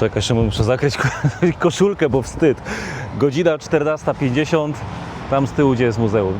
Czekaj, Szymon, muszę zakryć ko- koszulkę, bo wstyd. Godzina 14.50, tam z tyłu, gdzie jest muzeum.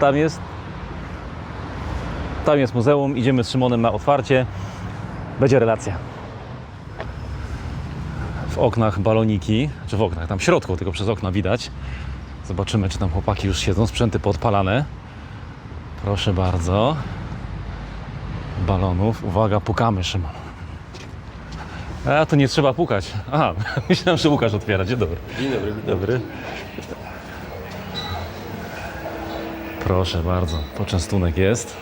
Tam jest... Tam jest muzeum, idziemy z Szymonem na otwarcie. Będzie relacja. W oknach baloniki, czy w oknach, tam w środku, tylko przez okna widać. Zobaczymy, czy tam chłopaki już siedzą, sprzęty podpalane. Proszę bardzo. Balonów. Uwaga, pukamy, Szymon. A, to nie trzeba pukać. Aha, myślałem, że Łukasz otwiera. Dzień dobry. Dzień dobry. Dobry. Proszę bardzo, poczęstunek jest.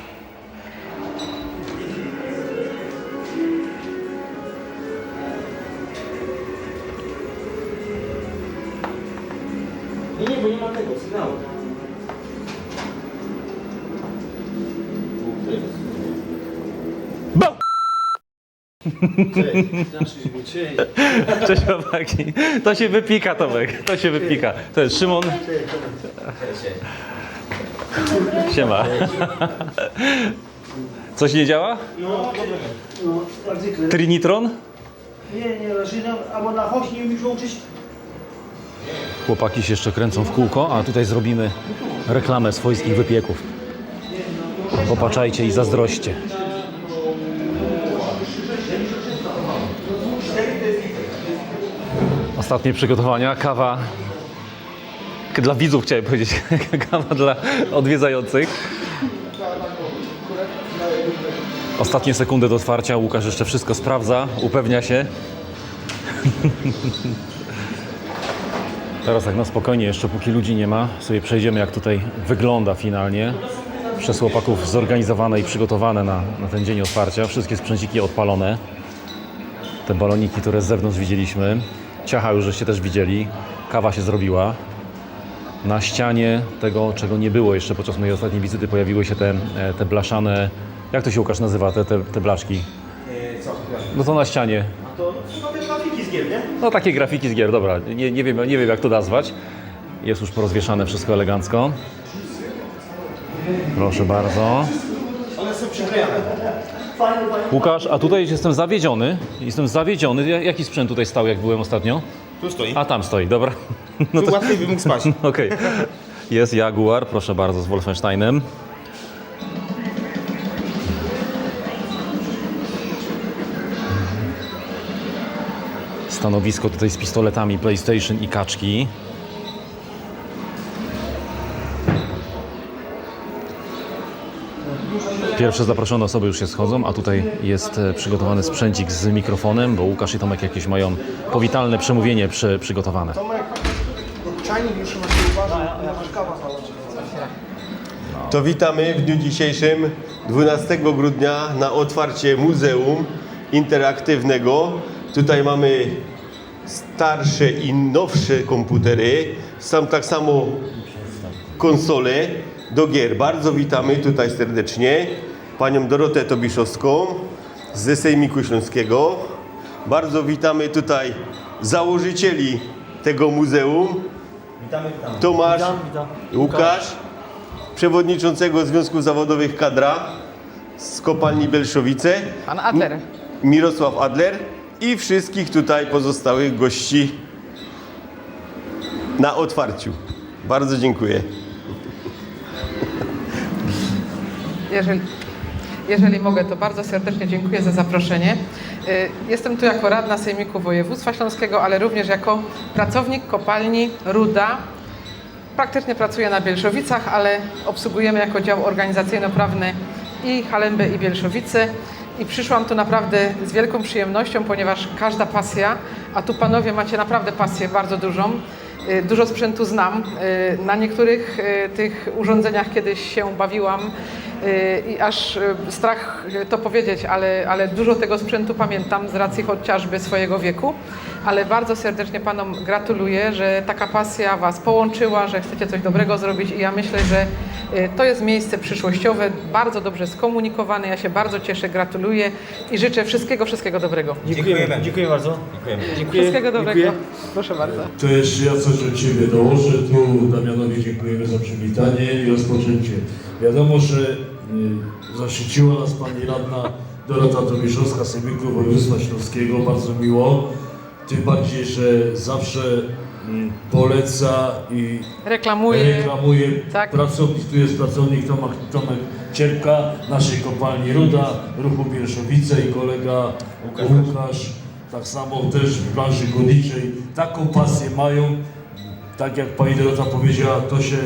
Cześć, chłopaki. To się wypika, Tomek. To się wypika. To jest Szymon. Siema. Coś nie działa? No, no, jak zwykle. Trinitron? Nie, nie, raczej na, albo na hoś nie umiesz. Chłopaki się jeszcze kręcą w kółko, a tutaj zrobimy reklamę swojskich wypieków. Popatrzajcie i zazdroście. Ostatnie przygotowania, kawa dla widzów chciałem powiedzieć, kawa dla odwiedzających. Ostatnie sekundy do otwarcia, Łukasz jeszcze wszystko sprawdza, upewnia się. Teraz tak na spokojnie, jeszcze póki ludzi nie ma, sobie przejdziemy jak tutaj wygląda finalnie. Przez chłopaków zorganizowane i przygotowane na, na ten dzień otwarcia. Wszystkie sprzęciki odpalone. Te baloniki, które z zewnątrz widzieliśmy. Ciacha już żeście też widzieli. Kawa się zrobiła. Na ścianie tego, czego nie było jeszcze podczas mojej ostatniej wizyty, pojawiły się te, e, te blaszane... Jak to się Łukasz nazywa, te, te, te blaszki? Co? No to na ścianie. A to chyba te grafiki z gier, nie? No takie grafiki z gier, dobra, nie, nie, wiem, nie wiem jak to nazwać. Jest już porozwieszane wszystko elegancko. Proszę bardzo. One są przyklejane. Łukasz, a tutaj jestem zawiedziony. Jestem zawiedziony. Ja- Jaki sprzęt tutaj stał, jak byłem ostatnio? Tu stoi. A tam stoi, dobra. No tu łatwiej by mógł spać. Okej. Jest Jaguar, proszę bardzo, z Wolfensteinem. Stanowisko tutaj z pistoletami PlayStation i kaczki. Pierwsze zaproszone osoby już się schodzą, a tutaj jest e, przygotowany sprzęcik z mikrofonem, bo Łukasz i Tomek jakieś mają powitalne przemówienie przy, przygotowane. Czajnik już kawa To witamy w dniu dzisiejszym, 12 grudnia, na otwarcie Muzeum Interaktywnego. Tutaj mamy starsze i nowsze komputery, sam tak samo konsole do gier. Bardzo witamy tutaj serdecznie panią Dorotę Tobiszowską ze Sejmiku Śląskiego. Bardzo witamy tutaj założycieli tego muzeum. Witamy, witamy. Tomasz, Witam, witam. Łukasz, przewodniczącego Związku Zawodowych Kadra z kopalni Belszowice, Pan Adler. Mirosław Adler i wszystkich tutaj pozostałych gości na otwarciu. Bardzo dziękuję. Jeżeli, jeżeli mogę, to bardzo serdecznie dziękuję za zaproszenie. Y, Jestem tu jako radna Sejmiku Województwa Śląskiego, ale również jako pracownik kopalni Ruda. Praktycznie pracuję na Bielszowicach, ale obsługujemy jako dział organizacyjno-prawny i Halembę i Bielszowice. I przyszłam tu naprawdę z wielką przyjemnością, ponieważ każda pasja, a tu panowie macie naprawdę pasję bardzo dużą. Y, Dużo sprzętu znam. Y, Na niektórych y, tych urządzeniach kiedyś się bawiłam i aż strach to powiedzieć, ale, ale dużo tego sprzętu pamiętam z racji chociażby swojego wieku. Ale bardzo serdecznie Panom gratuluję, że taka pasja Was połączyła, że chcecie coś dobrego zrobić i ja myślę, że to jest miejsce przyszłościowe, bardzo dobrze skomunikowane. Ja się bardzo cieszę, gratuluję i życzę wszystkiego, wszystkiego dobrego. Dziękujemy. Dziękuję bardzo. Dziękujemy. Dziękuję. Wszystkiego dobrego. Dziękuję. Proszę bardzo. To jeszcze ja coś od Ciebie dołożę. Tu Damianowi dziękujemy za przywitanie i rozpoczęcie. Wiadomo, że y, zaszczyciła nas Pani Radna Dorota Tomiszowska z Sejmiku Województwa Śląskiego. Bardzo miło. tym bardziej, że zawsze poleca i Reklamuje. reklamuje Tak. pracownik, tu jest pracownik Tomek, Tomek Cierpka, naszej kopalni Ruda, Ruchu Bielszowice i kolega Łukasz. tak samo też w branży górniczej, taką pasję mają, tak jak pani Dorota powiedziała, to się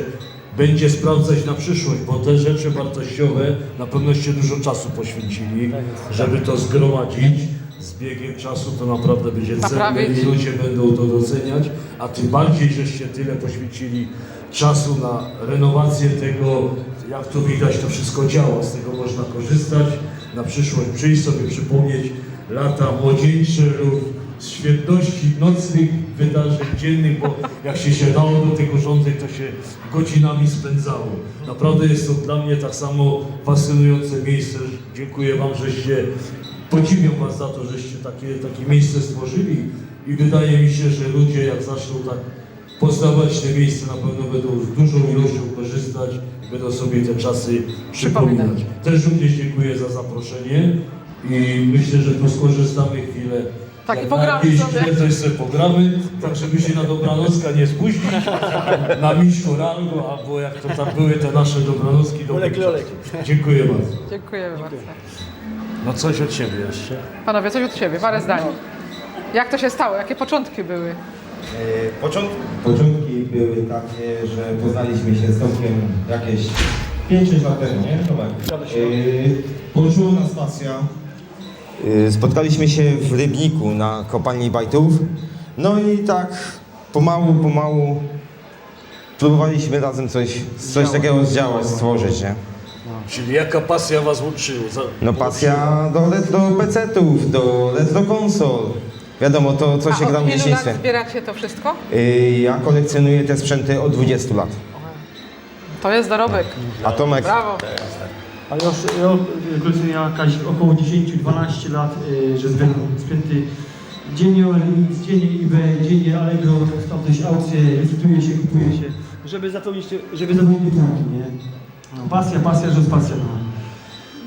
będzie sprawdzać na przyszłość, bo te rzeczy wartościowe na pewnoście dużo czasu poświęcili, żeby to zgromadzić. Z biegiem czasu to naprawdę będzie cenne Naprawić. i ludzie będą to doceniać, a tym bardziej, żeście tyle poświęcili czasu na renowację tego, jak tu widać, to wszystko działa, z tego można korzystać, na przyszłość przyjść sobie przypomnieć lata młodzieńcze lub z świetności nocnych wydarzeń dziennych, bo jak się siadało do tych urządzeń, to się godzinami spędzało. Naprawdę jest to dla mnie tak samo fascynujące miejsce. Dziękuję Wam, żeście, podziwiam Was za to, żeście takie, takie miejsce stworzyli i wydaje mi się, że ludzie jak zaczną tak poznawać te miejsce, na pewno będą z dużą ilością korzystać i będą sobie te czasy przypominać. Też również dziękuję za zaproszenie i myślę, że tu skorzystamy chwilę. Tak, i pogramy sobie. coś sobie pogramy, tak żeby się na dobranocka nie spóźnić, na miśku rango, albo jak to tam były te nasze dobranocki. do Olek, olek. Dziękuję bardzo. Dziękujemy bardzo. No coś od Ciebie jeszcze. Panowie, coś od siebie, parę zdań. Jak to się stało? Jakie początki były? E, Począt... Początki były takie, że poznaliśmy się z Tomkiem jakieś 5-6 lat temu, nie? Tomek? E, Połączyła nas pasja. E, Spotkaliśmy się w Rybniku na kopalni Bajtów. No i tak pomału, pomału próbowaliśmy razem coś, coś takiego zdziałać, stworzyć, nie? Czyli jaka pasja Was łączyła? Za- No pasja do, do PC-ów, do retro konsol. Wiadomo, to co się A gra od w ilu lat dzieciństwie. zbieracie to wszystko? Y, Ja kolekcjonuję te sprzęty od 20 lat. To jest dorobek. A Tomek Brawo. A ja, ja kolekcjonuję jakaś około 10-12 lat, y, że zbieram sprzęty dziennie OLX, dziennie eBay, dziennie Allegro, tam coś aukcje, licytuje się, kupuje się, żeby zapełnić, te- żeby zapełnić te planki, nie? No, pasja, pasja, że jest pasja.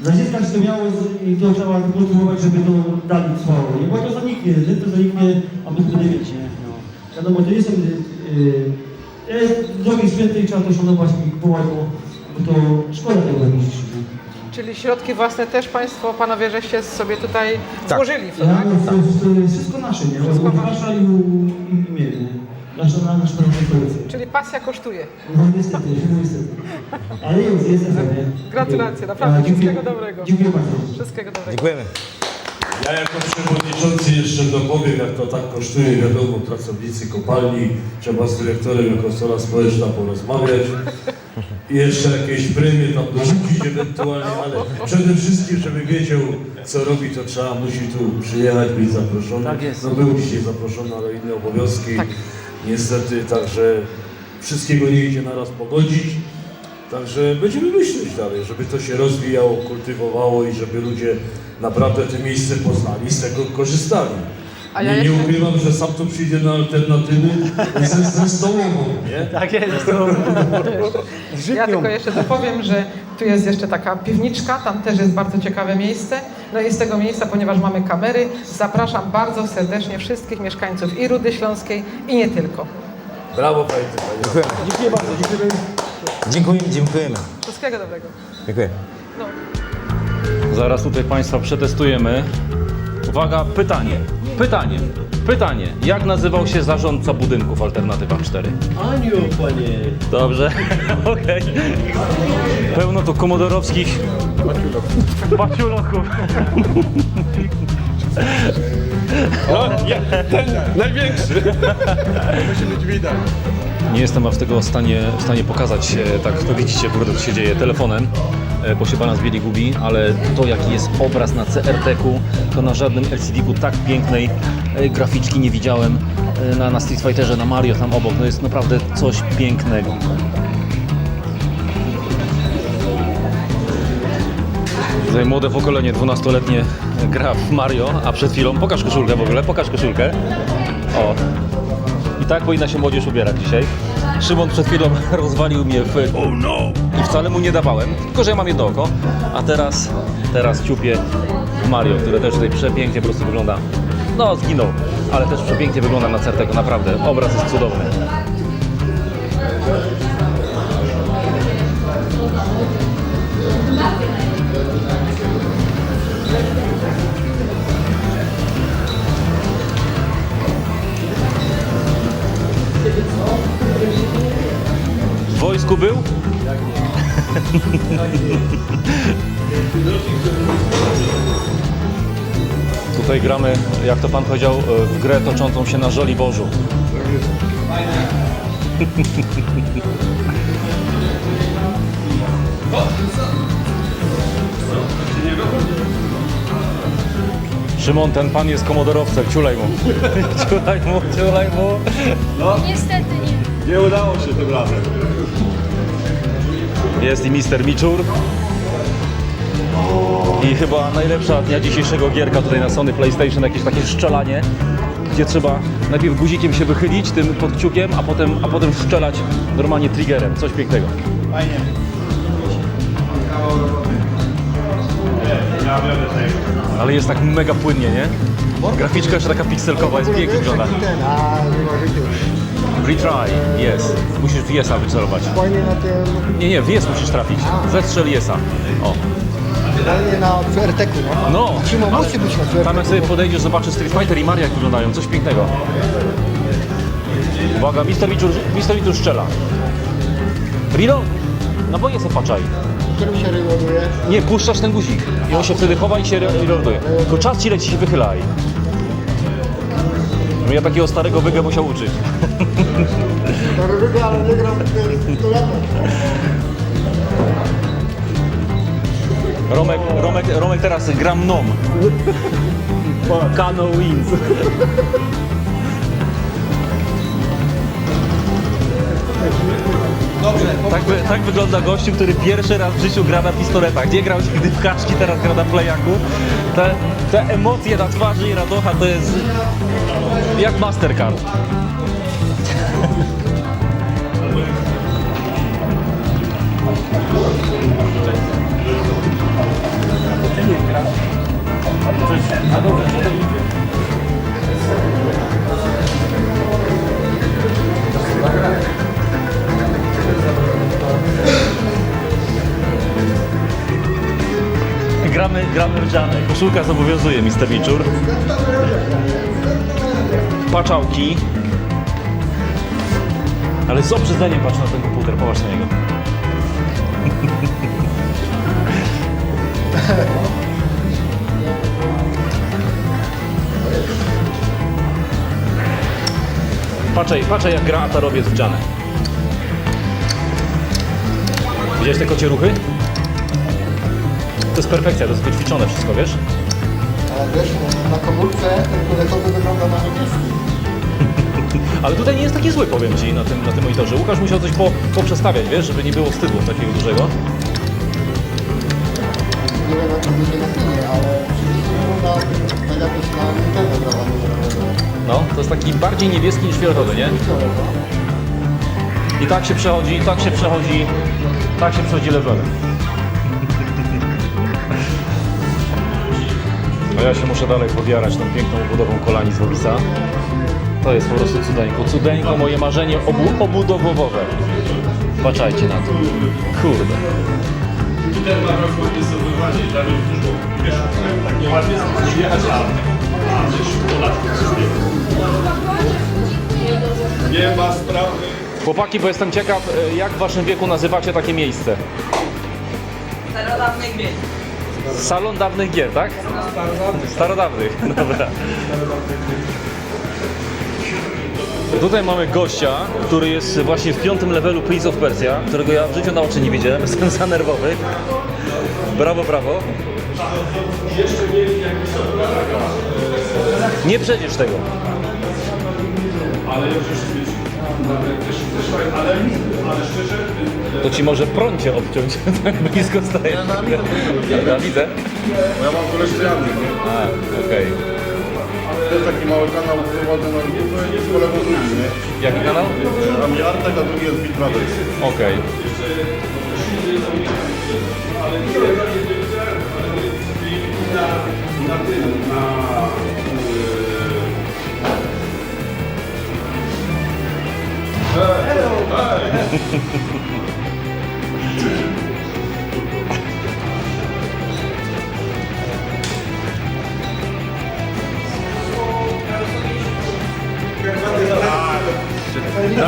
No. Dziecka się to miało z- i to trzeba kultywować, żeby to dalej trwało, nie? Bo to zaniknie, że to zaniknie, a my to nie wiecie, nie? No. Wiadomo, to są... Yy, yy, drogie sprzęty i trzeba to szanować i kupować, bo, bo to szkoda tego niszczyć? Czyli środki własne też Państwo, panowie, żeście sobie tutaj Tak. włożyli w to, Ja, tak? no, to, to jest wszystko nasze, nie? Wszystko wasze. nasza i, i, i mnie, nie? Nasza, na, nasza nasza kolekcja. Czyli pasja kosztuje. No niestety, no niestety. Ale jest, jest efekt, nie? Gratulacje, naprawdę, A, dziękuję- wszystkiego dobrego. Dziękuję bardzo. Wszystkiego dobrego. Dziękujemy. Ja jako przewodniczący jeszcze dopowiem, jak to tak kosztuje, wiadomo, pracownicy kopalni, trzeba z dyrektorem jako strona społeczna porozmawiać. I jeszcze jakieś premie tam dorzucić ewentualnie, ale przede wszystkim, żeby wiedział, co robi, to trzeba, musi tu przyjechać, być zaproszony. Tak jest. No był dzisiaj zaproszony, ale inne obowiązki. Tak. Niestety, także wszystkiego nie idzie naraz pogodzić. Także będziemy myśleć dalej, żeby to się rozwijało, kultywowało i żeby ludzie naprawdę te miejsce poznali, z tego korzystali. A ja nie, nie jeszcze- ukrywam, że sam tu przyjdę na alternatywy ze, ze stołową, nie? Tak jest, to... Ja tylko jeszcze dopowiem, że tu jest jeszcze taka piwniczka, tam też jest bardzo ciekawe miejsce. No i z tego miejsca, ponieważ mamy kamery, zapraszam bardzo serdecznie wszystkich mieszkańców i Rudy Śląskiej i nie tylko. Brawo, panie. Dziękujemy. Dziękuję bardzo, dziękuję. Dziękujemy, dziękujemy. Wszystkiego dobrego. Dziękuję. No. Zaraz tutaj Państwa przetestujemy. Uwaga, pytanie. Pytanie. Pytanie. Jak nazywał się zarządca budynku w Alternatywa 4? Aniu, panie. Dobrze, okej. Pełno tu komodorowskich baciulochów. Nie jestem tego w stanie, w stanie pokazać, e, tak to widzicie, kurde, co się dzieje telefonem, e, bo się z bieli gubi, ale to jaki jest obraz na CRT-ku, to na żadnym LCD-ku tak pięknej e, graficzki nie widziałem na, na Street Fighterze, na Mario tam obok, no jest naprawdę coś pięknego. Tutaj młode pokolenie, 12-letnie gra w Mario, a przed chwilą, pokaż koszulkę w ogóle, pokaż koszulkę. O, tak powinna się młodzież ubierać dzisiaj. Szymon przed chwilą rozwalił mnie w... Oh no! I wcale mu nie dawałem, tylko że ja mam jedno oko. A teraz, teraz ciupię Mario, które też tutaj przepięknie po prostu wygląda. no zginął. Ale też przepięknie wygląda na Certego, naprawdę. Obraz jest cudowny. W wojsku był? Tutaj gramy, jak to pan powiedział, e, w grę toczącą się na Żoliborzu. Szymon, ten pan jest komodorowcem, ciulaj mu. ciulaj mu, ciulaj mu. Niestety nie. Nie udało się tym razem. Jest i Mister Miczur. I chyba najlepsza dnia dzisiejszego gierka tutaj na Sony PlayStation, jakieś takie strzelanie, gdzie trzeba najpierw guzikiem się wychylić, tym pod kciukiem, a potem, a potem strzelać normalnie triggerem. Coś pięknego. Ale jest tak mega płynnie, nie? Graficzka jeszcze taka pikselkowa, jest pięknie wygląda. Retry, yes. Musisz w yesa wycelować. Nie, nie, w yes musisz trafić. Zestrzel yesa. O. fajnie na QRTeku, no. No, Szymon, ale musi być na Tam jak sobie podejdziesz, zobaczysz Street Fighter i Mario jak wyglądają, coś pięknego. Uwaga, Mister Miczur strzela. Reload! No bo jest opaczaj. Którym się reloaduje? Nie, puszczasz ten guzik i on się wtedy chowa i się re- reloaduje. Tylko czas ci leci, się wychylaj. No ja takiego starego wygę musiał uczyć. To wygląda, ale nie gram w 100 latach. Romek, Romek, Romek teraz gra mną. Kano wins. Tak, wy, tak wygląda gościu, który pierwszy raz w życiu gra na pistoletach. Gdzie grał nigdy w kaszki, teraz gra na playaku. Te, te emocje na twarzy i radocha to jest jak Mastercard. Koszulka zobowiązuje, Mr. Miczur. Paczałki. Ale z obrzydzeniem patrz na ten komputer, popatrz na niego. Patrzaj, patrzaj jak gra Atarowiec w Janę. Widziałeś te kocie ruchy? To jest perfekcja, to jest wyćwiczone wszystko, wiesz? Ale wiesz, no, na komórce ten kuletowy wygląda na niebieski. Ale tutaj nie jest taki zły, powiem Ci, na tym, na tym monitorze. Łukasz musiał coś po, poprzestawiać, wiesz, żeby nie było wstydu takiego dużego. Nie wiem, jak to będzie na filmie, ale rzeczywiście wygląda tak jakbyś na Nintendo grała. No, to jest taki bardziej niebieski niż fioletowy, nie? I tak się przechodzi, tak się przechodzi, tak się przechodzi levelem. No ja się muszę dalej podjarać tą piękną budową kolani z Wobisa. To jest po prostu cudeńko. Cudeńko, moje marzenie obu, obudowowe. Patrzajcie na to. Kurde. Nie ma sprawy. Chłopaki, bo jestem ciekaw, e, jak w waszym wieku nazywacie takie miejsce? Starodawny gry. Salon dawnych gier, tak? Starodawnych. Dobra. Tutaj mamy gościa, który jest właśnie w piątym levelu Prince of Persia, którego ja w życiu na oczy nie widziałem, jestem za nerwowy. Brawo, brawo. Nie przejdziesz tego. To ci może prącie obciąć, tak blisko staje. Ja widzę. Ja mam koleżankę, A, okej. to jest taki mały kanał, prowadzę na z kolegą drugi, nie? Jaki kanał? Tam jest Artek, a drugi jest Beat Brothers.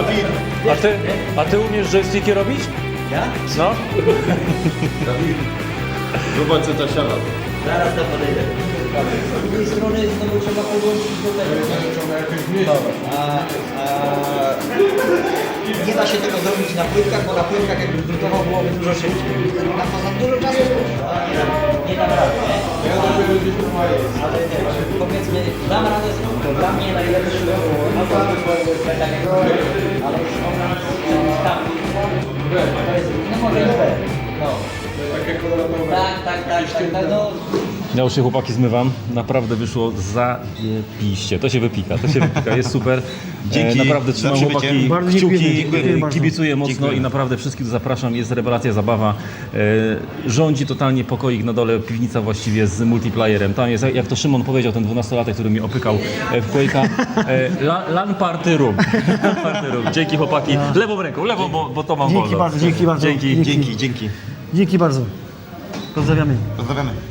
Okej. A ty, a ty umiesz joysticki robić? Ja? No. Zobacz co ta siada. Z drugiej strony znowu trzeba podłączyć do tego. Dobra. A, a, da się tego zrobić na płytkach, bo na płytkach jakby drukował byłoby dużo szybciej. Na to za dużo czasu a nie, nie dam rady. Ale nie, powiedzmy, dam radę, dla mnie najlepszy no tak jak ale już tam, to jest, no może i. No. Tak, tak, tak, tak, tak, no. Ja już się chłopaki zmywam. Naprawdę wyszło zajebiście. To się wypika, to się wypika, jest super. Dzięki E, naprawdę za trzymam chłopaki Bardzo kciuki, kibicuję mocno Dziękuję. i naprawdę wszystkich zapraszam. Jest rewelacja, zabawa. E, rządzi totalnie pokoik na dole, piwnica właściwie z multiplayerem. Tam jest, jak to Szymon powiedział, ten 12-latek, który mnie opykał e, w Quake'a. E, la- LAN party room. LAN party room. Dzięki chłopaki. Lewą ręką, lewą, bo, bo to mam Dzięki wolno. bardzo, dzięki bardzo. Dzięki. Dzięki, dzięki. Dzięki bardzo. Pozdrawiamy. Pozdrawiamy.